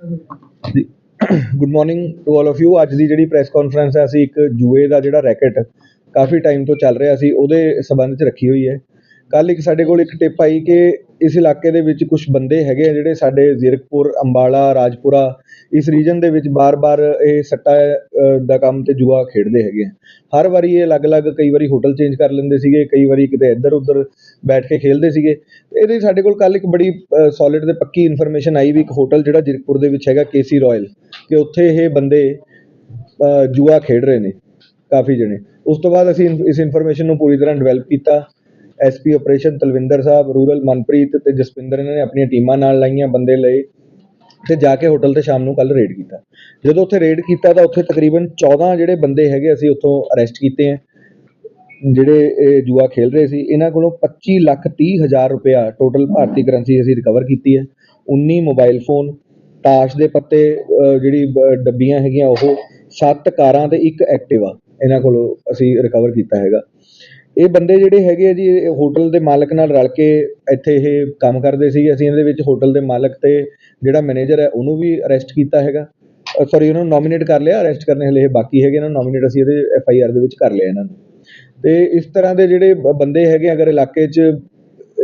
Good morning to all of you ਅੱਜ ਦੀ ਜਿਹੜੀ ਪ੍ਰੈਸ ਕਾਨਫਰੰਸ ਹੈ, ਅਸੀਂ ਇੱਕ ਜੂਏ ਦਾ ਜਿਹੜਾ ਰੈਕਟ ਕਾਫੀ ਟਾਈਮ ਤੋਂ ਚੱਲ ਰਿਹਾ ਸੀ, ਉਹਦੇ ਸਬੰਧ 'ਚ ਰੱਖੀ ਹੋਈ ਹੈ। ਕੱਲ ਇੱਕ ਸਾਡੇ ਕੋਲ ਇੱਕ ਟਿਪ ਆਈ ਕਿ ਇਸ ਇਲਾਕੇ ਦੇ ਵਿੱਚ ਕੁਛ ਬੰਦੇ ਹੈਗੇ ਆ ਜਿਹੜੇ ਸਾਡੇ ਜ਼ੀਰਕਪੁਰ, ਅੰਬਾਲਾ, ਰਾਜਪੁਰਾ, ਇਸ ਰੀਜਨ ਦੇ ਵਿੱਚ ਬਾਰ-ਬਾਰ ਇਹ ਸੱਟਾ ਦਾ ਕੰਮ ਅਤੇ ਜੂਆ ਖੇਡਦੇ ਹੈਗੇ ਆ। ਹਰ ਵਾਰੀ ਇਹ ਅਲੱਗ-ਅਲੱਗ ਕਈ ਵਾਰੀ ਹੋਟਲ ਚੇਂਜ ਕਰ ਲੈਂਦੇ ਸੀਗੇ, ਕਈ ਵਾਰੀ ਕਿਤੇ ਇੱਧਰ-ਉੱਧਰ ਬੈਠ ਕੇ ਖੇਡਦੇ ਸੀਗੇ। ਇਹਦੇ ਸਾਡੇ ਕੋਲ ਕੱਲ੍ਹ ਇੱਕ ਬੜੀ ਸੋਲਿਡ ਅਤੇ ਪੱਕੀ ਇਨਫੋਰਮੇਸ਼ਨ ਆਈ ਵੀ ਇੱਕ ਹੋਟਲ ਜਿਹੜਾ ਜ਼ੀਰਕਪੁਰ ਦੇ ਵਿੱਚ ਹੈਗਾ ਕੇ ਸੀ ਰੋਇਲ, ਕਿ ਉੱਥੇ ਇਹ ਬੰਦੇ ਜੂਆ ਖੇਡ ਰਹੇ ਨੇ, ਕਾਫੀ ਜਣੇ। ਉਸ ਤੋਂ ਬਾਅਦ ਅਸੀਂ ਇਨ- ਇਸ ਇਨਫੋਰਮੇਸ਼ਨ ਨੂੰ ਪੂਰੀ ਤਰ੍ਹਾਂ ਡਿਵੈਲਪ ਕੀਤਾ। SP operation Talwinder Sahib rural Manpreet ਤੇ ਜਸਪਿੰਦਰ ਇਹਨਾਂ ਨੇ ਆਪਣੀਆਂ ਟੀਮਾਂ ਨਾਲ ਲਾਈਆਂ ਬੰਦੇ ਲਏ ਤੇ ਜਾ ਕੇ ਹੋਟਲ ਤੇ ਸ਼ਾਮ ਨੂੰ ਕੱਲ ਰੇਡ ਕੀਤਾ। ਜਦੋਂ ਉੱਥੇ ਰੇਡ ਕੀਤਾ ਤਾਂ ਉੱਥੇ ਤਕਰੀਬਨ 14 ਜਿਹੜੇ ਬੰਦੇ ਹੈਗੇ ਅਸੀਂ ਉੱਥੋਂ ਅਰੈਸਟ ਕੀਤੇ ਆ ਜਿਹੜੇ ਇਹ ਜੂਆ ਖੇਲ ਰਹੇ ਸੀ, ਇਹਨਾਂ ਕੋਲੋਂ 25 ਲੱਖ 30 ਹਜ਼ਾਰ ਰੁਪਇਆ ਟੋਟਲ ਭਾਰਤੀ ਕਰੰਸੀ ਅਸੀਂ ਰਿਕਵਰ ਕੀਤੀ ਹੈ। 19 ਮੋਬਾਈਲ ਫੋਨ ਤਾਸ਼ ਦੇ ਪੱਤੇ ਜਿਹੜੀ ਬ- ਡੱਬੀਆਂ ਹੈਗੀਆਂ ਉਹ, ਸੱਤ ਕਾਰਾਂ ਤੇ ਇੱਕ ਐਕਟਿਵਾ ਇਹਨਾਂ ਕੋਲੋਂ ਅਸੀਂ ਰਿਕਵਰ ਕੀਤਾ ਹੈਗਾ। ਇਹ ਬੰਦੇ ਜਿਹੜੇ ਹੈਗੇ ਆ ਜੀ ਇਹ ਹੋਟਲ ਦੇ ਮਾਲਕ ਨਾਲ ਰਲ ਕੇ ਇੱਥੇ ਇਹ ਕੰਮ ਕਰਦੇ ਸੀ। ਅਸੀਂ ਇਹਦੇ ਵਿੱਚ ਹੋਟਲ ਦੇ ਮਾਲਕ ਤੇ ਜਿਹੜਾ ਮੈਨੇਜਰ ਹੈ ਉਹਨੂੰ ਵੀ ਅਰੈਸਟ ਕੀਤਾ ਹੈਗਾ। ਸੌਰੀ ਉਹਨਾਂ ਨੂੰ ਨੋਮੀਨੇਟ ਕਰ ਲਿਆ। ਅਰੈਸਟ ਕਰਨੇ ਹਲੇ ਇਹ ਬਾਕੀ ਹੈਗੇ ਇਹਨਾਂ ਨੂੰ ਨੋਮੀਨੇਟ ਅਸੀਂ ਇਹਦੇ ਐਫ ਆਈ ਆਰ ਦੇ ਵਿੱਚ ਕਰ ਲਿਆ ਇਹਨਾਂ ਨੂੰ। ਤੇ ਇਸ ਤਰ੍ਹਾਂ ਦੇ ਜਿਹੜੇ ਬੰਦੇ ਹੈਗੇ ਅਗਰ ਇਲਾਕੇ 'ਚ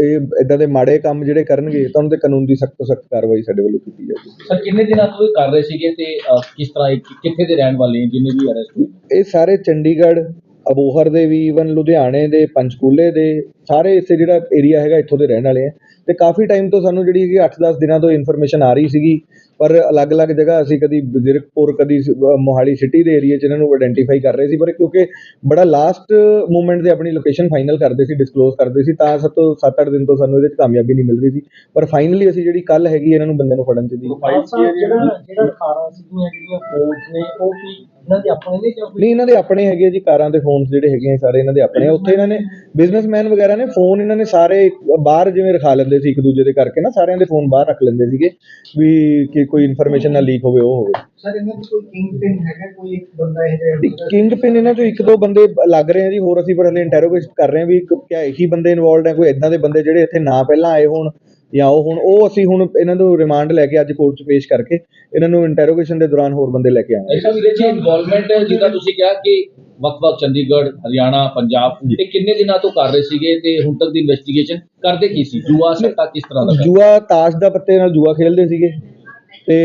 ਇਹ ਇਦਾਂ ਦੇ ਮਾੜੇ ਕੰਮ ਜਿਹੜੇ ਕਰਨਗੇ ਤਾਂ ਉਹਨਾਂ ਤੇ ਕਾਨੂੰਨ ਦੀ ਸਖਤ ਤੋਂ ਸਖਤ ਕਾਰਵਾਈ ਸਾਡੇ ਵੱਲੋਂ ਕੀਤੀ ਜਾਊਗੀ। ਸਰ ਕਿੰਨੇ ਦਿਨਾਂ ਤੋਂ ਇਹ ਕਰ ਰਹੇ ਸੀਗੇ ਤੇ ਅਹ, ਕਿਸ ਤਰ੍ਹਾਂ ਇਹ ਕਿੱਥੇ ਦੇ ਰਹਿਣ ਵਾਲੇ ਜਿੰਨੇ ਵੀ ਅਰੈਸਟ ਹੋਏ ਇਹ ਸਾਰੇ ਚੰਡੀਗੜ੍ਹ ਅਬੋਹਰ ਦੇ ਵੀ ਈਵਨ ਲੁਧਿਆਣੇ ਦੇ ਪੰਚਕੂਲੇ ਦੇ ਸਾਰੇ ਇਸੇ ਜਿਹੜਾ ਏਰੀਆ ਹੈਗਾ ਇੱਥੋਂ ਦੇ ਰਹਿਣ ਵਾਲੇ ਆ। ਤੇ ਕਾਫੀ ਟਾਈਮ ਤੋਂ ਸਾਨੂੰ ਜਿਹੜੀ ਕਿ 8-10 ਦਿਨਾਂ ਤੋਂ ਇਨਫੋਰਮੇਸ਼ਨ ਆ ਰਹੀ ਸੀਗੀ ਪਰ ਅਲੱਗ-ਅਲੱਗ ਜਗ੍ਹਾ ਅਸੀਂ ਕਦੀ ਜ਼ੀਰਕਪੁਰ ਕਦੀ ਮੋਹਾਲੀ ਸਿਟੀ ਦੇ ਏਰੀਆ 'ਚ ਇਹਨਾਂ ਨੂੰ ਆਇਡੈਂਟੀਫਾਈ ਕਰ ਰਹੇ ਸੀ ਪਰ ਕਿਉਂਕਿ ਬੜਾ ਲਾਸਟ ਮੂਮੈਂਟ ਤੇ ਆਪਣੀ ਲੋਕੇਸ਼ਨ ਫਾਈਨਲ ਕਰਦੇ ਸੀ ਡਿਸਕਲੋਜ਼ ਕਰਦੇ ਸੀ ਤਾਂ ਸਭ ਤੋਂ 7-8 ਦਿਨ ਤੋਂ ਸਾਨੂੰ ਇਹਦੇ 'ਚ ਕਾਮਯਾਬੀ ਨਹੀਂ ਮਿਲ ਰਹੀ ਸੀ। ਪਰ ਫਾਈਨਲੀ ਅਸੀਂ ਜਿਹੜੀ ਕੱਲ ਹੈਗੀ ਇਹਨਾਂ ਨੂੰ ਬੰਦੇ ਨੂੰ ਫੜਨ 'ਚ ਦੀ ਜਿਹੜਾ ਜਿਹੜਾ 18 ਸੀਗੀਆਂ ਜਿਹੜੀਆਂ ਫੋਨਸ ਨੇ ਉਹ ਕੀ ਇਹਨਾਂ ਦੇ ਆਪਣੇ ਨੇ ਜਾਂ ਨਹੀਂ ਇਹਨਾਂ ਦੇ ਆਪਣੇ ਹੈਗੇ ਜੀ ਕਾਰਾਂ ਦੇ ਫੋਨਸ ਜਿਹੜੇ ਹੈਗੇ ਆ ਸਾਰੇ ਇਹਨਾਂ ਦੇ ਆਪਣੇ ਆ। ਉੱਥੇ ਇਹਨਾਂ ਨੇ ਬਿਜ਼ਨਸਮੈਨ ਵਗੈਰਾ ਨੇ ਫੋਨ ਇਹਨਾਂ ਨੇ ਸਾਰੇ ਬਾਹਰ ਜਿਵੇਂ ਰਖਾ ਲੈਂਦੇ ਸੀ ਇੱਕ ਦੂਜੇ ਦੇ ਕਰਕੇ ਨਾ ਸਾਰਿਆਂ ਦੇ ਫੋਨ ਬਾਹਰ ਰੱਖ ਲੈਂਦੇ ਸੀਗੇ ਵੀ ਕਿ ਕੋਈ ਇਨਫੋਰਮੇਸ਼ਨ ਨਾ ਲੀਕ ਹੋਵੇ ਉਹ ਹੋਵੇ। ਸਰ ਇਹਨਾਂ ਦੀ ਕੋਈ ਕਿੰਗ ਪਿਨ ਹੈਗਾ? ਕੋਈ ਇੱਕ ਬੰਦਾ ਇਹ ਜਿਹੜਾ ਕਿੰਗ ਪਿਨ ਇਹਨਾਂ ਚੋਂ ਇੱਕ ਦੋ ਬੰਦੇ ਲੱਗ ਰਹੇ ਆ ਜੀ ਹੋਰ ਅਸੀਂ ਪਰ ਹਲੇ ਇੰਟਰੋਗੇਟ ਕਰ ਰਹੇ ਆ ਵੀ ਕ- ਕਿਆ ਇਹੀ ਬੰਦੇ ਇਨਵੋਲਡ ਹੈ ਕੋਈ ਇਦਾਂ ਦੇ ਬੰਦੇ ਜਿਹੜੇ ਇੱਥੇ ਨਾ ਪਹਿਲਾਂ ਆਏ ਹੋਣ? ਜਾਂ ਉਹ ਹੁਣ ਉਹ ਅਸੀਂ ਹੁਣ ਇਹਨਾਂ ਨੂੰ ਰਿਮਾਂਡ ਲੈ ਕੇ ਅੱਜ ਕੋਰਟ 'ਚ ਪੇਸ਼ ਕਰਕੇ ਇਹਨਾਂ ਨੂੰ ਇੰਟਰੋਗੇਸ਼ਨ ਦੇ ਦੌਰਾਨ ਹੋਰ ਬੰਦੇ ਲੈ ਕੇ ਆਵਾਂਗੇ। ਐਸਾ ਵੀਰੇ ਜੀ ਇਨਵੋਲਵਮੈਂਟ ਜਿੱਦਾਂ ਤੁਸੀਂ ਕਿਹਾ ਕਿ ਵੱਖ-ਵੱਖ ਚੰਡੀਗੜ੍ਹ ਹਰਿਆਣਾ ਪੰਜਾਬ ਇਹ ਕਿੰਨੇ ਦਿਨਾਂ ਤੋਂ ਕਰ ਰਹੇ ਸੀਗੇ ਤੇ ਹੁਣ ਤੱਕ ਦੀ ਇਨਵੈਸਟੀਗੇਸ਼ਨ ਕਰਦੇ ਕੀ ਸੀ? ਜੂਆ ਸੱਟਾ ਕਿਸ ਤਰ੍ਹਾਂ ਦਾ? ਜੂਆ ਤਾਸ਼ ਦਾ ਪੱਤੇ ਨਾਲ ਜੂਆ ਖੇਲਦੇ ਸੀਗੇ। ਤੇ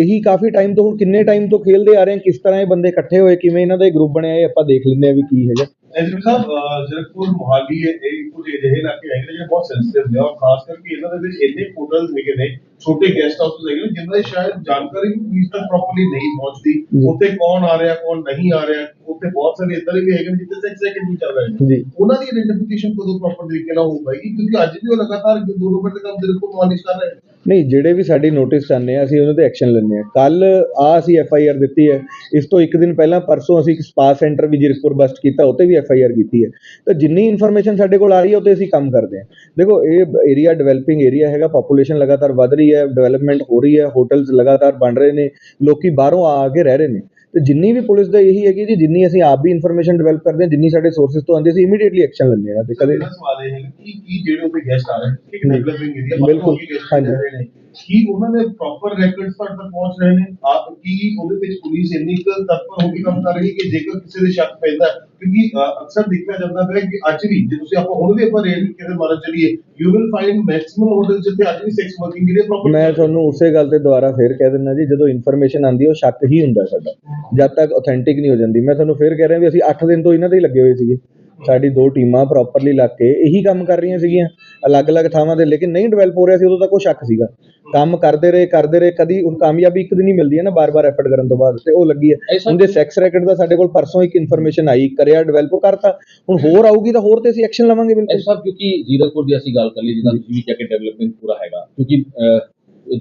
ਇਹੀ ਕਾਫੀ ਟਾਈਮ ਤੋਂ ਹੁਣ ਕਿੰਨੇ ਟਾਈਮ ਤੋਂ ਖੇਲਦੇ ਆ ਰਹੇ ਕਿਸ ਤਰ੍ਹਾਂ ਇਹ ਬੰਦੇ ਇਕੱਠੇ ਹੋਏ ਕਿਵੇਂ ਇਹਨਾਂ ਦਾ ਇਹ ਗਰੁੱਪ ਬਣਿਆ ਇਹ ਆਪਾਂ ਦੇਖ ਲੈਂਦੇ ਆ ਵੀ ਕੀ ਹੈਗਾ। ਐਸਪੀ ਸਾਹਿਬ ਜ਼ੀਰਕਪੁਰ ਮੁਹਾਲੀ ਇਹ ਕੁਝ ਅਜਿਹੇ ਇਲਾਕੇ ਹੈਗੇ ਨੇ ਜਿਹੜੇ ਬਹੁਤ ਸੈਂਸਿਟਿਵ ਨੇ ਔਰ ਖਾਸ ਕਰਕੇ ਇਹਨਾਂ ਦੇ ਵਿੱਚ ਇੰਨੇ ਹੋਟਲਸ ਹੈਗੇ ਨੇ ਛੋਟੇ ਗੈਸਟ ਹਾਊਸ ਹੈਗੇ ਨੇ ਜਿਨ੍ਹਾਂ ਦੀ ਸ਼ਾਇਦ ਜਾਣਕਾਰੀ ਵੀ ਪੁਲਿਸ ਤੱਕ ਪ੍ਰੋਪਰਲੀ ਨਹੀਂ ਪਹੁੰਚਦੀ। ਉੱਥੇ ਕੌਣ ਆ ਰਿਹਾ ਕੌਣ ਨਹੀਂ ਆ ਰਿਹਾ ਉੱਥੇ ਬਹੁਤ ਸਾਰੇ ਇਦਾਂ ਦੇ ਵੀ ਹੈਗੇ ਨੇ ਜਿੱਥੇ ਸੈਕਸ ਸੈਕਿੰਡ ਵੀ ਚੱਲ ਰਹੇ ਨੇ। ਉਹਨਾਂ ਦੀ ਆਇਡੈਂਟੀਫਿਕੇਸ਼ਨ ਕਦੋਂ ਪ੍ਰੋਪਰ ਤਰੀਕੇ ਨਾਲ ਹੋ ਪਾਏਗੀ? ਕਿਉਂਕਿ ਅੱਜ ਵੀ ਉਹ ਲਗਾਤਾਰ ਦੋ ਨੰਬਰ ਦੇ ਕੰਮ ਜ਼ੀਰਕਪੁਰ ਮੁਹਾਲੀ ਕਰ ਰਹੇ ਨੇ। ਨਹੀਂ, ਜਿਹੜੇ ਵੀ ਸਾਡੀ ਨੋਟਿਸ ਆਉਂਦੇ ਆ, ਅਸੀਂ ਉਹਨਾਂ ਤੇ ਐਕਸ਼ਨ ਲੈਂਦੇ ਆ। ਕੱਲ ਆ ਅਸੀਂ ਐਫ ਆਈ ਆਰ ਦਿੱਤੀ ਹੈ। ਇਸ ਤੋਂ ਇੱਕ ਦਿਨ ਪਹਿਲਾਂ ਪਰਸੋਂ ਅਸੀਂ ਇੱਕ ਸਪਾ ਸੈਂਟਰ ਵੀ ਜੀਰਕਪੁਰ ਬਸਟ ਕੀਤਾ ਉਹ 'ਤੇ ਵੀ ਐਫ ਆਈ ਆਰ ਕੀਤੀ ਹੈ। ਤਾਂ ਜਿੰਨੀ ਇਨਫੋਰਮੇਸ਼ਨ ਸਾਡੇ ਕੋਲ ਆ ਰਹੀ ਹੈ ਉਹ 'ਤੇ ਅਸੀਂ ਕੰਮ ਕਰਦੇ ਹਾਂ। ਦੇਖੋ, ਇਹ ਏਰੀਆ ਡਿਵੈਲਪਿੰਗ ਏਰੀਆ ਹੈਗਾ ਪੋਪੂਲੇਸ਼ਨ ਲਗਾਤਾਰ ਵਧ ਰਹੀ ਹੈ ਡਿਵੈਲਪਮੈਂਟ ਹੋ ਰਹੀ ਹੈ ਹੋਟਲਸ ਲਗਾਤਾਰ ਬਣ ਰਹੇ ਨੇ, ਲੋਕੀ ਬਾਹਰੋਂ ਆ ਕੇ ਰਹਿ ਰਹੇ ਨੇ। ਤੇ ਜਿੰਨੀ ਵੀ ਪੁਲਿਸ ਦਾ ਇਹੀ ਹੈਗੀ ਜੀ ਜਿੰਨੀ ਅਸੀਂ ਆਪ ਵੀ ਇਨਫੋਰਮੇਸ਼ਨ ਡਿਵੈਲਪ ਕਰਦੇ ਹਾਂ ਜਿੰਨੀ ਸਾਡੇ ਸੋਰਸਸ ਤੋਂ ਆਉਂਦੀ ਅਸੀਂ ਇਮੀਡੀਏਟਲੀ ਐਕਸ਼ਨ ਲੈਂਦੇ ਹਾਂ ਇਹਨਾਂ ਤੇ ਕਦੇ ਸਵਾਲ ਇਹ ਹੈ ਕਿ ਕੀ ਜਿਹੜੇ ਉਹਦੇ ਗੈਸਟ ਆ ਰਹੇ ਨੇ ਬਿਲਕੁਲ, ਹਾਂਜੀ। ਕੀ ਉਹਨਾਂ ਦੇ ਪ੍ਰੋਪਰ ਰੈਕੋਰਡਸ ਤੱਕ ਪਹੁੰਚ ਰਹੇ ਨੇ। ਆਪ ਕੀ ਉਹਦੇ ਵਿੱਚ ਪੁਲਿਸ ਇੰਨੀ ਕੁ ਤਤਪਰ ਹੋ ਕੇ ਕੰਮ ਕਰ ਰਹੀ ਕਿ ਜੇਕਰ ਕਿਸੇ ਦੇ ਸ਼ੱਕ ਪੈਂਦਾ ਕਿਉਂਕਿ ਅਕਸਰ ਦੇਖਿਆ ਜਾਂਦਾ ਹੈ ਕਿ ਅੱਜ ਵੀ, ਜੇ ਤੁਸੀਂ ਆਪਾਂ ਹੁਣ ਵੀ ਆਪਾਂ ਰੇਡ ਕਿਤੇ ਮਾਰਨ ਚਲੀਏ you will find maximum hotel ਜਿੱਥੇ ਅੱਜ ਵੀ ਸੈਕਸ ਵਰਕਿੰਗ ਜਿਹੜੇ ਪ੍ਰੋਪਰ ਮੈਂ ਤੁਹਾਨੂੰ ਉਸੇ ਗੱਲ ਤੇ ਦੁਬਾਰਾ ਫੇਰ ਕਹਿ ਦਿੰਦਾ ਜੀ, ਜਦੋਂ ਇਨਫੋਰਮੇਸ਼ਨ ਆਉਂਦੀ ਉਹ ਸ਼ੱਕ ਹੀ ਹੁੰਦਾ ਸਾਡਾ। ਜਦ ਤੱਕ ਆਥੈਂਟਿਕ ਨਹੀਂ ਹੋ ਜਾਂਦੀ। ਮੈਂ ਤੁਹਾਨੂੰ ਫੇਰ ਕਹਿ ਰਿਹਾ ਵੀ ਅਸੀਂ 8 ਦਿਨ ਤੋਂ ਇਹਨਾਂ ਤੇ ਹੀ ਲੱਗੇ ਹੋਏ ਸੀਗੇ। ਸਾਡੀ ਦੋ ਟੀਮਾਂ ਪ੍ਰੋਪਰਲੀ ਲੱਗ ਕੇ ਇਹੀ ਕੰਮ ਕਰ ਰਹੀਆਂ ਸੀਗੀਆਂ ਅਲੱਗ-ਅਲੱਗ ਥਾਵਾਂ ਤੇ ਲੇਕਿਨ ਨਹੀਂ ਡਿਵੈਲਪ ਹੋ ਰਿਹਾ ਸੀ ਉਦੋਂ ਤੱਕ ਉਹ ਸ਼ੱਕ ਸੀਗਾ। ਕੰਮ ਕਰਦੇ ਰਹੇ ਕਰਦੇ ਰਹੇ ਕਦੀ ਹੁਣ ਕਾਮਯਾਬੀ ਇੱਕ ਦਿਨ ਹੀ ਮਿਲਦੀ ਹੈ ਨਾ ਬਾਰ-ਬਾਰ ਐਫਰਟ ਕਰਨ ਤੋਂ ਬਾਅਦ ਤੇ ਉਹ ਲੱਗੀ ਹੈ। ਉਹਦੇ ਸੈਕਸ ਰੈਕਟ ਦਾ ਸਾਡੇ ਕੋਲ ਪਰਸੋਂ ਇੱਕ ਇਨਫੋਰਮੇਸ਼ਨ ਆਈ ਕਰਿਆ ਡਿਵੈਲਪ ਕਰਤਾ ਹੁਣ ਹੋਰ ਆਊਗੀ ਤਾਂ ਹੋਰ ਤੇ ਅਸੀਂ ਐਕਸ਼ਨ ਲਵਾਂਗੇ ਬਿਲਕੁਲ। ਐਸਾ ਕਿਉਂਕਿ ਜ਼ੀਰਕਪੁਰ ਦੀ ਅਸੀਂ ਗੱਲ ਕਰ ਲਈ ਜਿੱਦਾਂ ਤੁਸੀਂ ਵੀ ਕਿਹਾ ਕਿ ਡਿਵੈਲਪਮੈਂਟ ਪੂਰਾ ਹੈਗਾ ਕਿਉਂਕਿ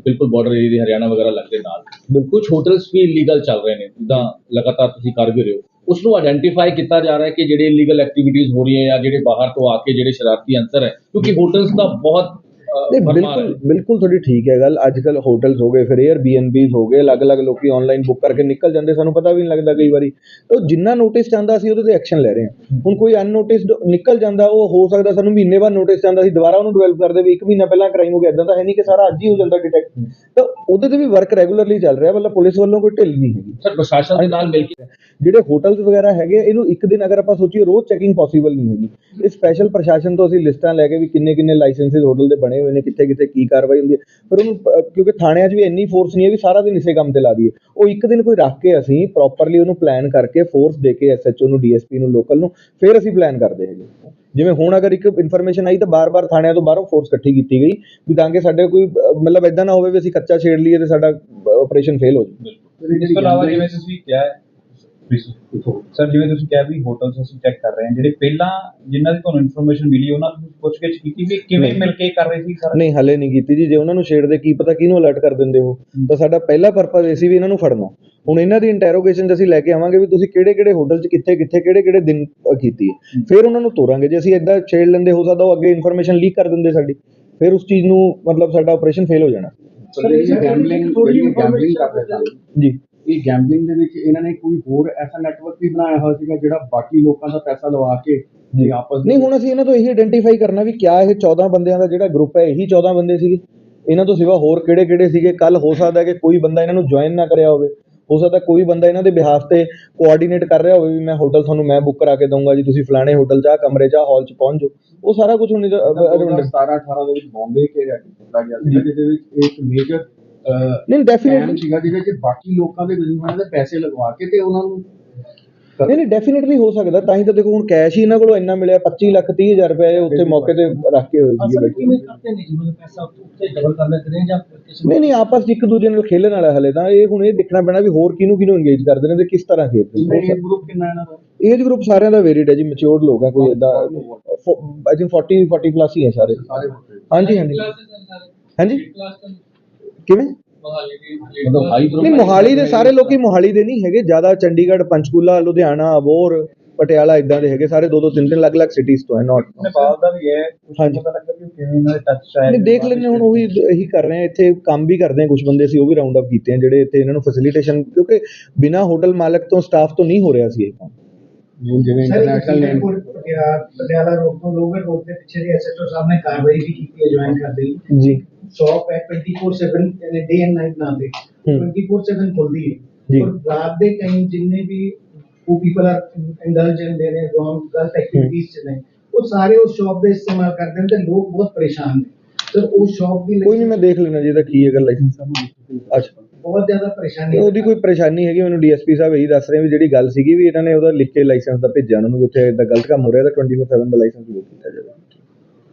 ਬਿਲਕੁਲ ਬਾਰਡਰ ਏਰੀਆ ਦੇ ਹਰਿਆਣਾ ਵਗੈਰਾ ਲੱਗਦੇ ਨਾਲ। ਬਿਲਕੁਲ। ਕੁਝ ਹੋਟਲਸ ਵੀ ਇਲੀਗਲ ਚੱਲ ਰਹੇ ਨੇ ਜਿੱਦਾਂ ਲਗਾਤਾਰ ਤੁਸੀਂ ਕਰ ਵੀ ਰਹੇ ਹੋ। ਉਸ ਨੂੰ ਆਇਡੈਂਟੀਫਾਈ ਕੀਤਾ ਜਾ ਰਿਹਾ ਹੈ ਕਿ ਜਿਹੜੇ ਇਲੀਗਲ ਐਕਟੀਵਿਟੀਜ਼ ਹੋ ਰਹੀਆਂ ਜਾਂ ਜਿਹੜੇ ਬਾਹਰ ਤੋਂ ਆ ਕੇ ਜਿਹੜੇ ਸ਼ਰਾਰਤੀ ਅੰਸਰ ਹੈ, ਕਿਉਂਕਿ ਹੋਟਲਸ ਦਾ ਬਹੁਤ ਨਹੀਂ ਬਿਲਕੁਲ ਬਿਲਕੁਲ ਤੁਹਾਡੀ ਠੀਕ ਹੈ ਗੱਲ। ਅੱਜ ਕੱਲ ਹੋਟਲਸ ਹੋ ਗਏ ਫਿਰ 에ਅਰਬੀਐਨਬੀਜ਼ ਹੋ ਗਏ ਅਲੱਗ-ਅਲੱਗ ਲੋਕੀ ਆਨਲਾਈਨ ਬੁੱਕ ਕਰਕੇ ਨਿਕਲ ਜਾਂਦੇ ਸਾਨੂੰ ਪਤਾ ਵੀ ਨਹੀਂ ਲੱਗਦਾ ਕਈ ਵਾਰੀ। ਤਾਂ ਜਿੰਨਾ ਨੋਟਿਸ ਚਾਹੁੰਦਾ ਸੀ ਉਹਦੇ ਤੇ ਐਕਸ਼ਨ ਲੈ ਰਹੇ ਹਾਂ। ਹੁਣ ਕੋਈ ਅਨਨੋਟਿਸਡ ਨਿਕਲ ਜਾਂਦਾ ਉਹ ਹੋ ਸਕਦਾ ਸਾਨੂੰ ਮਹੀਨੇ ਬਾਅਦ ਨੋਟਿਸ ਚਾਹੁੰਦਾ ਸੀ ਦੁਬਾਰਾ ਉਹਨੂੰ ਡਿਵੈਲਪ ਕਰਦੇ ਵੀ ਇੱਕ ਮਹੀਨਾ ਪਹਿਲਾਂ ਕ੍ਰਾਈਮ ਹੋ ਗਿਆ ਇਦਾਂ ਤਾਂ ਹੈ ਨਹੀਂ ਕਿ ਸਾਰਾ ਅੱਜ ਹੀ ਹੋ ਜਾਂਦਾ ਡਿਟੈਕਟ ਤਾਂ ਉਹਦੇ ਤੇ ਵੀ ਵਰਕ ਰੈਗੂਲਰਲੀ ਚੱਲ ਰਿਹਾ ਮਤਲਬ ਪੁਲਿਸ ਵੱਲੋਂ ਕੋਈ ਢਿੱਲ ਨਹੀਂ ਹੈਗੀ। ਸਰ ਪ੍ਰਸ਼ਾਸਨ ਦੇ ਨਾਲ ਮਿਲ ਕੇ ਜਿਹੜੇ ਹੋਟਲਸ ਵਗੈਰਾ ਹੈਗੇ ਇਹਨੂੰ ਇੱਕ ਦਿਨ ਅਗਰ ਆਪਾਂ ਸੋਚੀਏ ਰੋਜ਼ ਚੈਕਿੰਗ ਪੋਸੀਬਲ ਨਹੀਂ ਹੈਗੀ। ਇਹ ਸਪੈਸ਼ਲ ਪ੍ਰਸ਼ਾਸਨ ਤੋਂ ਅਸੀਂ ਲਿਸਟਾਂ ਲੈ ਕੇ ਵੀ ਕਿੰਨੇ ਕਿੰਨੇ ਲਾਇਸੈਂਸਿਸ ਹੋਟਲ ਦੇ ਬਣੇ ਹੋਏ ਨੇ ਕਿੱਥੇ ਕਿੱਥੇ ਕੀ ਕਾਰਵਾਈ ਹੁੰਦੀ ਹੈ। ਪਰ ਉਹਨੂੰ ਪ- ਕਿਉਂਕਿ ਥਾਣਿਆਂ 'ਚ ਵੀ ਇੰਨੀ ਫੋਰਸ ਨਹੀਂ ਹੈ ਵੀ ਸਾਰਾ ਦਿਨ ਇਸੇ ਕੰਮ ਤੇ ਲਾ ਦਈਏ। ਉਹ ਇੱਕ ਦਿਨ ਕੋਈ ਰੱਖ ਕੇ ਅਸੀਂ ਪ੍ਰੋਪਰਲੀ ਉਹਨੂੰ ਪਲਾਨ ਕਰਕੇ ਫੋਰਸ ਦੇ ਕੇ ਐਸਐਚਓ ਨੂੰ ਡੀਐਸਪੀ ਨੂੰ ਲੋਕਲ ਨੂੰ ਫਿਰ ਅਸੀਂ ਪਲਾਨ ਕਰਦੇ ਹੈਗੇ। ਜਿਵੇਂ ਹੁਣ ਅਗਰ ਇੱਕ ਇਨਫੋਰਮੇਸ਼ਨ ਆਈ ਤਾਂ ਬਾਰ-ਬਾਰ ਥਾਣਿਆਂ ਤੋਂ ਬਾਹਰੋਂ ਫੋਰਸ ਇਕੱਠੀ ਕੀਤੀ ਗਈ ਵੀ ਤਾਂ ਕਿ ਸਾਡੇ ਕੋਈ ਅ, ਮਤਲਬ ਇਦਾਂ ਨਾ ਹੋਵੇ ਵੀ ਅਸੀਂ ਕੱਚਾ ਛੇੜ ਲਈਏ ਤੇ ਸਾਡਾ ਆਪਰੇਸ਼ਨ ਫੇਲ ਹੋ ਜਾਵੇ। ਇਸ ਤੋਂ ਇਲਾਵਾ ਜਿਵੇਂ ਤੁਸੀਂ ਕਿਹਾ ਹੈ ਸਰ ਜਿਵੇਂ ਤੁਸੀਂ ਕਿਹਾ ਵੀ ਹੋਟਲਸ ਅਸੀਂ ਚੈੱਕ ਕਰ ਰਹੇ ਹਾਂ ਜਿਹੜੇ ਪਹਿਲਾਂ ਜਿਨ੍ਹਾਂ ਦੀ ਤੁਹਾਨੂੰ ਇਨਫੋਰਮੇਸ਼ਨ ਮਿਲੀ ਉਹਨਾਂ ਨੂੰ ਪੁੱਛਗਿੱਛ ਕੀਤੀ ਵੀ ਕਿਵੇਂ ਨਹੀਂ। ਮਿਲ ਕੇ ਕਰ ਰਹੇ ਸੀ ਸਰ? ਨਹੀਂ ਹਲੇ ਨਹੀਂ ਕੀਤੀ ਜੀ। ਜੇ ਉਹਨਾਂ ਨੂੰ ਛੇੜਦੇ ਕੀ ਪਤਾ ਕਿਹਨੂੰ ਅਲਰਟ ਕਰ ਦਿੰਦੇ ਹੋ। ਤਾਂ ਸਾਡਾ ਪਹਿਲਾ ਪਰਪਸ ਇਹ ਸੀ ਵੀ ਇਹਨਾਂ ਨੂੰ ਫੜਨਾ। ਹੁਣ ਇਹਨਾਂ ਦੀ ਇੰਟਰੋਗੇਸ਼ਨ 'ਚ ਅਸੀਂ ਲੈ ਕੇ ਆਵਾਂਗੇ ਵੀ ਤੁਸੀਂ ਕਿਹੜੇ ਕਿਹੜੇ ਹੋਟਲ 'ਚ ਕਿੱਥੇ ਕਿੱਥੇ ਕਿਹੜੇ ਕਿਹੜੇ ਦਿਨ ਅ, ਕੀਤੀ ਹੈ। ਫਿਰ ਉਹਨਾਂ ਨੂੰ ਤੋਰਾਂਗੇ। ਜੇ ਅਸੀਂ ਇਦਾਂ ਛੇੜ ਲੈਂਦੇ ਹੋ ਸਕਦਾ ਉਹ ਅੱਗੇ ਇਨਫੋਰਮੇਸ਼ਨ ਲੀਕ ਕਰ ਦਿੰਦੇ ਸਾਡੀ। ਫਿਰ ਉਸ ਚੀਜ਼ ਨੂੰ ਮਤਲਬ ਸਾਡਾ ਆਪਰੇਸ਼ਨ ਫੇਲ ਹੋ ਜਾਣਾ। ਸਰ ਇਹ ਗੈਂਬਲਿੰਗ ਥੋੜੀ ਇਨਫੋਰਮੇਸ਼ਨ ਜੀ। ਇਹ ਗੈਂਬਲਿੰਗ ਦੇ ਵਿੱਚ ਇਹਨਾਂ ਨੇ ਕੋਈ ਹੋਰ ਐਸਾ ਨੈਟਵਰਕ ਵੀ ਬਣਾਇਆ ਹੋਇਆ ਸੀਗਾ ਜਿਹੜਾ ਬਾਕੀ ਲੋਕਾਂ ਦਾ ਪੈਸਾ ਲਵਾ ਕੇ ਜੀ। ਆਪਸ ਨਹੀਂ ਹੁਣ ਅਸੀਂ ਇਹਨਾਂ ਤੋਂ ਇਹੀ ਆਇਡੈਂਟੀਫਾਈ ਕਰਨਾ ਵੀ ਕਿਆ ਇਹ 14 ਬੰਦਿਆਂ ਦਾ ਜਿਹੜਾ ਗਰੁੱਪ ਹੈ ਇਹੀ 14 ਬੰਦੇ ਸੀਗੇ। ਇਹਨਾਂ ਤੋਂ ਸਿਵਾ ਹੋਰ ਕਿਹੜੇ ਕਿਹੜੇ ਸੀਗੇ? ਕੱਲ ਹੋ ਸਕਦਾ ਕਿ ਕੋਈ ਬੰਦਾ ਇਹਨਾਂ ਨੂੰ ਜੁਆਇਨ ਨਾ ਕਰਿਆ ਹੋਵੇ। ਹੋ ਸਕਦਾ ਕੋਈ ਬੰਦਾ ਇਹਨਾਂ ਦੇ ਬਿਹਾਫ ਤੇ ਕੋਆਰਡੀਨੇਟ ਕਰ ਰਿਹਾ ਹੋਵੇ ਵੀ ਮੈਂ ਹੋਟਲ ਤੁਹਾਨੂੰ ਮੈਂ ਬੁੱਕ ਕਰਾ ਕੇ ਦਊਂਗਾ ਜੀ ਤੁਸੀਂ ਫਲਾਣੇ ਹੋਟਲ ਆਹ ਕਮਰੇ 'ਚ ਹਾਲ 'ਚ ਪਹੁੰਚ ਜਾਓ। ਉਹ ਸਾਰਾ ਕੁਝ ਹੁਣ 17 18 ਦੇ ਵਿੱਚ ਬੰਬੇ ਕੇ ਕੀਤਾ ਗਿਆ ਸੀ ਜਿਹਦੇ ਵਿੱਚ ਇੱਕ ਮੇਜਰ ਨਹੀਂ ਡੈਫੀਨਿਟਲੀ ਸੀਗਾ ਜਿਹਦੇ ਵਿੱਚ ਬਾਕੀ ਲੋਕਾਂ ਦੇ ਬਿਜ਼ਨਸਮੈਨ ਦੇ ਪੈਸੇ ਲਗਵਾ ਕੇ ਤੇ ਉਹਨਾਂ ਨੂੰ ਨਹੀਂ ਨਹੀਂ ਡੈਫੀਨਿਟਲੀ ਹੋ ਸਕਦਾ। ਤਾਂ ਹੀ ਤਾਂ ਦੇਖੋ ਹੁਣ ਕੈਸ਼ ਹੀ ਇਹਨਾਂ ਕੋਲੋਂ ਇੰਨਾ ਮਿਲਿਆ 25 ਲੱਖ 30 ਹਜ਼ਾਰ ਰੁਪਏ ਉੱਥੇ ਮੌਕੇ ਤੇ ਰੱਖ ਕੇ ਸੀਗੇ ਅਸਲ ਬੈਠੇ। ਕਿਵੇਂ ਕਰਦੇ ਨੇ ਜੀ? ਮਤਲਬ ਪੈਸਾ ਉੱਤੇ ਡਬਲ ਕਰ ਲੈਂਦੇ ਨੇ ਜਾਂ ਫਿਰ ਕਿਸੇ ਨਹੀਂ ਨਹੀਂ ਆਪਸ ਇੱਕ ਦੂਜੇ ਨਾਲ ਖੇਲਣ ਵਾਲਾ ਹਲੇ ਤਾਂ। ਇਹ ਹੁਣ ਇਹ ਦੇਖਣਾ ਪੈਣਾ ਵੀ ਹੋਰ ਕਿਹਨੂੰ ਕਿਹਨੂੰ ਇੰਗੇਜ ਕਰਦੇ ਨੇ ਤੇ ਕਿਸ ਤਰ੍ਹਾਂ ਖੇਡਦੇ ਨੇ। ਇਹ ਗਰੁੱਪ ਕਿੰਨਾ ਇਹਨਾਂ ਦਾ? ਏਜ ਗਰੁੱਪ ਸਾਰਿਆਂ ਦਾ ਵੇਰੀਡ ਹੈ ਜੀ ਮੈਚੁਰਡ ਲੋਕ ਹੈ ਕੋਈ ਇਦਾਂ ਆਈ ਥਿੰਕ 40 40 ਪਲੱਸ ਹੀ ਹੈ ਸਾਰੇ। ਹਾਂਜੀ ਹਾਂਜੀ। ਹਾਂਜੀ? ਕਿਵੇਂ? ਮਤਲਬ ਹਾਈ ਨਹੀਂ ਮੋਹਾਲੀ ਦੇ ਸਾਰੇ ਲੋਕੀ ਮੋਹਾਲੀ ਦੇ ਨਹੀਂ ਹੈਗੇ ਜ਼ਿਆਦਾ ਚੰਡੀਗੜ੍ਹ ਪੰਚਕੂਲਾ ਲੁਧਿਆਣਾ ਅਬੋਰ ਪਟਿਆਲਾ ਇਦਾਂ ਦੇ ਹੈਗੇ ਸਾਰੇ ਦੋ ਦੋ ਤਿੰਨ ਤਿੰਨ ਅਲੱਗ-ਅਲੱਗ ਸਿਟੀਜ਼ ਤੋਂ ਹੈ ਨਾਟ ਨੇਪਾਲ ਦਾ ਵੀ ਹੈ ਹਾਂਜੀ। ਪਤਾ ਲੱਗਾ ਵੀ ਉਹ ਕਿਵੇਂ ਇਹਨਾਂ ਦੇ ਟੱਚ ਸ਼ਾਇਦ ਨਹੀਂ ਦੇਖ ਲੈਂਦੇ ਹਾਂ ਹੁਣ ਉਹੀ ਇਹੀ ਕਰ ਰਹੇ ਆ ਇੱਥੇ ਕੰਮ ਵੀ ਕਰਦੇ ਆ ਕੁਝ ਬੰਦੇ ਸੀ ਉਹ ਵੀ ਰਾਉਂਡ ਅਪ ਕੀਤੇ ਆ ਜਿਹੜੇ ਇੱਥੇ ਇਹਨਾਂ ਨੂੰ ਫੈਸਿਲਿਟੇਸ਼ਨ ਕਿਉਂਕਿ ਬਿਨਾ ਹੋਟਲ ਮਾਲਕ ਤੋਂ ਸਟਾਫ ਤੋਂ ਨਹੀਂ ਹੋ ਰਿਹਾ ਸੀ ਇਹ ਕੰਮ। ਜਿਵੇਂ ਜਿਵੇਂ ਇੰਟਰਨੈਸ਼ਨਲ ਨੇਮ ਪਟਿਆਲਾ ਲੋਗਰ ਰੋਡ ਦੇ ਪਿੱਛੇ ਦੇ ਐਸਐਚਓ ਸਾਹਿਬ ਨੇ ਕਾਰਵਾਈ ਵੀ ਕੀਤੀ ਹੈ ਜੁਆਇਨ ਕਰ ਲਈ। ਜੀ। ਸ਼ਾਪ ਹੈ 24/7 ਯਾਨੀ ਡੇ ਐਂਡ ਨਾਈਟ ਨਾ ਦੇ ਹੂੰ। 24/7 ਖੁੱਲਦੀ। ਹੈ। ਔਰ ਰਾਤ ਦੇ ਟਾਈਮ ਜਿੰਨੇ ਵੀ ਉਹ ਪੀਪਲ ਆਰ ਇੰਡਲਜ ਇਨ ਦੇਰ ਰੋਂਗ ਗਲਤ ਐਕਟੀਵਿਟੀਜ਼ ਚ ਨੇ ਉਹ ਸਾਰੇ ਉਸ ਸ਼ਾਪ ਦਾ ਇਸਤੇਮਾਲ ਕਰਦੇ ਨੇ ਤੇ ਲੋਕ ਬਹੁਤ ਪਰੇਸ਼ਾਨ ਨੇ। ਸਰ ਉਹ ਸ਼ਾਪ ਦੀ ਕੋਈ ਨਹੀਂ ਮੈਂ ਦੇਖ ਲੈਣਾ ਜੀ ਇਹਦਾ ਕੀ ਹੈ ਗੱਲ ਲਾਇਸੈਂਸ ਅੱਛਾ। ਬਹੁਤ ਜ਼ਿਆਦਾ ਪਰੇਸ਼ਾਨੀ ਨਹੀਂ, ਉਹਦੀ ਕੋਈ ਪਰੇਸ਼ਾਨੀ ਹੈਗੀ ਮੈਨੂੰ ਡੀਐਸਪੀ ਸਾਹਿਬ ਇਹੀ ਦੱਸ ਰਹੇ ਵੀ ਜਿਹੜੀ ਗੱਲ ਸੀਗੀ ਵੀ ਇਹਨਾਂ ਨੇ ਉਹਦਾ ਲਿਖ ਕੇ ਲਾਇਸੈਂਸ ਦਾ ਭੇਜਿਆ ਉਹਨਾਂ ਨੂੰ ਉੱਥੇ ਇਦਾਂ ਗਲਤ ਕੰਮ ਹੋ ਰਿਹਾ ਤਾਂ 24/7 ਦਾ ਲਾਇਸੈਂਸ ਵੀ ਕੀਤਾ ਜਾਵੇ।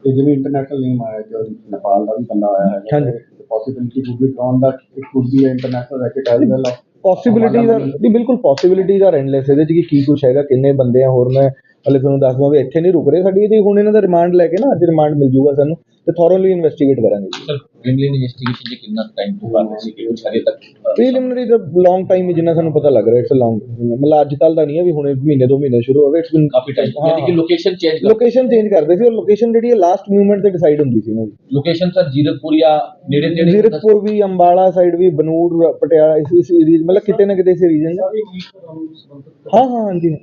ਤੇ ਜਿਵੇਂ ਇੰਟਰਨੈਸ਼ਨਲ ਨੇਮ ਆਇਆ ਜੋ ਨੇਪਾਲ ਦਾ ਵੀ ਬੰਦਾ ਆਇਆ ਹੈ ਹਾਂਜੀ। ਪੋਸਿਬਿਲਿਟੀ ਕੁਡ ਬੀ ਡਰਾਨ ਦਾ it could be international racket as well possibilities are ਨਹੀਂ ਬਿਲਕੁਲ ਪੋਸਿਬਿਲਿਟੀਜ਼ ਆਰ ਐਂਡਲੈਸ ਇਹਦੇ ਚ ਕਿ ਕੀ ਕੁਝ ਹੈਗਾ ਕਿੰਨੇ ਬੰਦੇ ਆ ਹੋਰ ਮੈਂ ਹਲੇ ਤੁਹਾਨੂੰ ਦੱਸ ਦਵਾਂ ਵੀ ਇੱਥੇ ਨਹੀਂ ਰੁਕ ਰਹੇ ਸਾਡੀ ਇਹਦੀ ਹੁਣ ਇਹਨਾਂ ਦਾ ਰਿਮਾਂਡ ਲੈ ਕੇ ਨਾ ਅੱਜ ਰਿਮਾਂਡ ਮਿਲ ਜੂਗਾ ਸਾਨੂੰ ਤੇ ਥੋਰੋਲੀ ਇਨਵੈਸਟੀਗੇਟ ਕਰਾਂਗੇ ਸਰ ਕ੍ਰਿਮੀਨਲ ਇਨਵੈਸਟੀਗੇਸ਼ਨ ਜੇ ਕਿੰਨਾ ਟਾਈਮ ਤੋਂ ਕਰ ਰਹੇ ਸੀ ਕਿ ਕੁਝ ਹਜੇ ਤੱਕ ਪ੍ਰੀਲਿਮਿਨਰੀ ਤਾਂ ਲੌਂਗ ਟਾਈਮ ਜਿੰਨਾ ਸਾਨੂੰ ਪਤਾ ਲੱਗ ਰਿਹਾ ਇਟਸ ਅ ਲੌਂਗ ਮਤਲਬ ਅੱਜ ਕੱਲ ਦਾ ਨਹੀਂ ਹੈ ਵੀ ਹੁਣੇ ਮਹੀਨੇ ਦੋ ਮਹੀਨੇ ਸ਼ੁਰੂ ਹੋਵੇ ਇਟਸ ਬਿਨ ਕਾਫੀ ਟਾਈਮ ਯਾਨੀ ਕਿ ਲੋਕੇਸ਼ਨ ਚੇਂਜ ਕਰ ਲੋਕੇਸ਼ਨ ਚੇਂਜ ਕਰਦੇ ਸੀ ਔਰ ਲੋਕੇਸ਼ਨ ਜਿਹੜੀ ਹੈ ਲਾਸਟ ਮੂਵਮੈਂਟ ਤੇ ਡਿਸਾਈਡ ਹੁੰਦੀ ਸੀ ਇਹਨਾਂ ਦੀ ਲੋਕੇਸ਼ਨ ਸਰ ਜੀਰਕਪੁਰ ਜਾਂ ਨੇੜੇ ਨੇੜੇ ਜ਼ੀਰਕਪੁਰ ਵੀ ਅੰਬਾਲਾ ਸਾਈਡ ਵੀ ਬਨੂੜ ਪਟਿਆਲਾ ਇਸ ਇਸ ਏਰੀਆ ਮਤਲਬ ਕਿਤੇ ਨਾ ਕਿਤੇ ਇਸ ਰੀਜਨ ਹਾਂ ਹਾਂ ਹਾਂਜੀ।